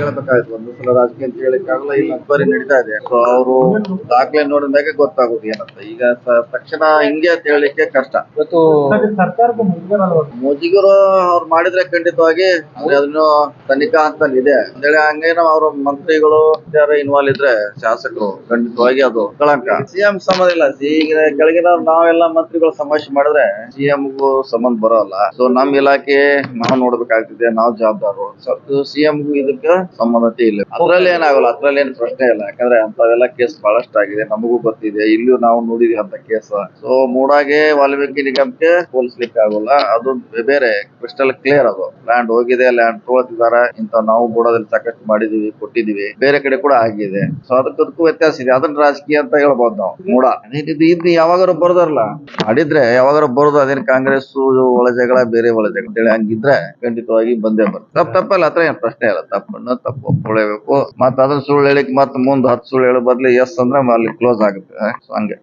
ಹೇಳ್ಬೇಕಾಯ್ತು. ಒಂದು ಸಲ ರಾಜಕೀಯ ಅಂತ ಹೇಳಿಕ್ಕಾಗಲ್ಲ ಇಲ್ಲಿ ಇಬ್ಬರಿ ನಡೀತಾ ಇದೆ. ಸೊ ಅವರು ದಾಖಲೆ ನೋಡಿದಾಗ ಗೊತ್ತಾಗುದು ಏನಂತ. ಈಗ ತಕ್ಷಣ ಹಿಂಗೆ ಅಂತ ಹೇಳಲಿಕ್ಕೆ ಕಷ್ಟ. ಇವತ್ತು ಮುಜುಗರ ಅವ್ರು ಮಾಡಿದ್ರೆ ಖಂಡಿತವಾಗಿ ಅಂದ್ರೆ ಅದನ್ನು ತನಿಖಾ ಅಂತ ಇದೆ. ಅಂತೇಳಿ ಹಂಗೇನ ಅವ್ರ ಮಂತ್ರಿಗಳು ಯಾರು ಇನ್ವಾಲ್ವ್ ಇದ್ರೆ ಶಾಸಕರು ಖಂಡಿತವಾಗಿ ಅದು ಕಳಂಕ. ಸಿಎಂ ಸಂಬಂಧ ಇಲ್ಲ. ಈಗ ಕೆಳಗಿನ ನಾವೆಲ್ಲ ಮಂತ್ರಿಗಳು ಸಮಾವೇಶ ಮಾಡಿದ್ರೆ ಸಿಎಂಗೂ ಸಂಬಂಧ ಬರೋಲ್ಲ. ಸೊ ನಮ್ ಇಲಾಖೆ ನಾವು ನೋಡ್ಬೇಕಾಗ್ತಿದೆ ನಾವು ಜವಾಬ್ದಾರರು. ಸಿಎಂ ಇದಕ್ಕೆ ಸಂಬಂಧತೆ ಇಲ್ಲ. ಅದ್ರಲ್ಲಿ ಏನಾಗಲ್ಲ ಅದ್ರಲ್ಲಿ ಏನ್ ಪ್ರಶ್ನೆ ಇಲ್ಲ. ಯಾಕಂದ್ರೆ ಅಂತವೆಲ್ಲ ಕೇಸ್ ಬಹಳಷ್ಟು ಆಗಿದೆ ನಮಗೂ ಗೊತ್ತಿದೆ ಇಲ್ಲೂ ನಾವು ನೋಡಿದ್ವಿ ಅಂತ ಕೇಸ್ ಸೊ ಮೂಡಾಗೆ ವಾಲ್ಮೀಕಿ ನಿಗಮಕ್ಕೆ ಹೋಲಿಸ್ಲಿಕ್ಕೆ ಆಗೋಲ್ಲ. ಅದು ಬೇರೆ ಕ್ರಿಸ್ಟಲ್ ಕ್ಲಿಯರ್ ಅದು. ಲ್ಯಾಂಡ್ ಹೋಗಿದೆ ಲ್ಯಾಂಡ್ ತಗೊಳ್ತಿದಾರ ಇಂತ ನಾವು ಬುಡದಲ್ಲಿ ಸಾಕಷ್ಟು ಮಾಡಿದೀವಿ ಕೊಟ್ಟಿದೀವಿ. ಬೇರೆ ಕಡೆ ಕೂಡ ಆಗಿದೆ. ಸೊ ಅದಕ್ಕದಕ್ಕೂ ವ್ಯತ್ಯಾಸ ಇದೆ. ಅದನ್ನ ರಾಜಕೀಯ ಅಂತ ಹೇಳ್ಬೋದು ನಾವು. ಮೂಡ. ಇದು ಇದ್ ಯಾವಾಗಾರು ಬರೋದಲ್ಲ ಮಾಡಿದ್ರೆ ಯಾವಾಗಾರು ಬರೋದು ಅದೇನು ಕಾಂಗ್ರೆಸ್ ಒಳಜಗಳ ಬೇರೆ ಒಳಜಗಳ. ಹಂಗಿದ್ರೆ ಖಂಡಿತವಾಗಿ ಬಂದೇ ಬರ್ತಾರೆ ತಪ್ಪು ತಪ್ಪಲ್ಲ ಹತ್ರ ಏನ್ ಪ್ರಶ್ನೆ ಇಲ್ಲ. ತಪ್ಪನ್ನು ತಪ್ಪು ಒಪ್ಕೊಳ್ಳೇಬೇಕು. ಮತ್ತ ಅದನ್ನ ಸುಳ್ಳು ಹೇಳಿಕ್ ಮತ್ತ್ ಮುಂದ್ ಹತ್ ಸುಳ್ಳು ಹೇಳೋ ಬದ್ಲು ಎಸ್ ಅಂದ್ರೆ ಅಲ್ಲಿ ಕ್ಲೋಸ್ ಆಗುತ್ತೆ. ಸೊ ಹಂಗೆ.